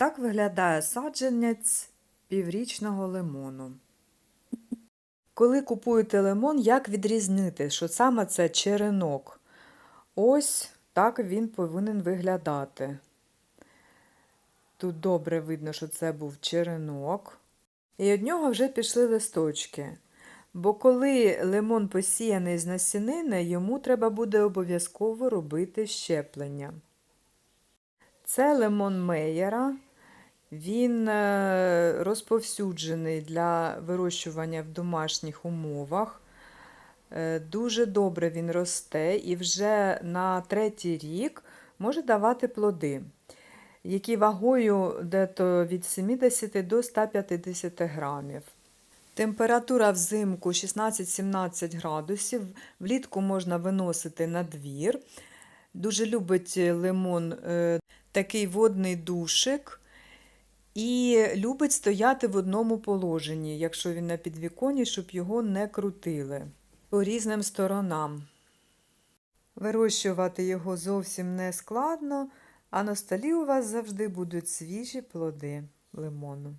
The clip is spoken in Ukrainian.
Так виглядає саджанець піврічного лимону. Коли купуєте лимон, як відрізнити, що саме це черенок? Ось так він повинен виглядати. Тут добре видно, що це був черенок. І від нього вже пішли листочки. Бо коли лимон посіяний з насінини, йому треба буде обов'язково робити щеплення. Це лимон Мейєра. Він е, розповсюджений для вирощування в домашніх умовах. Е, Дуже добре він росте і вже на третій рік може давати плоди, які вагою дето від 70 до 150 грамів. Температура взимку 16-17 градусів. Влітку можна виносити на двір. Дуже любить лимон е, такий водний душик. І любить стояти в одному положенні, якщо він на підвіконі, щоб його не крутили по різним сторонам. Вирощувати його зовсім не складно, а на столі у вас завжди будуть свіжі плоди лимону.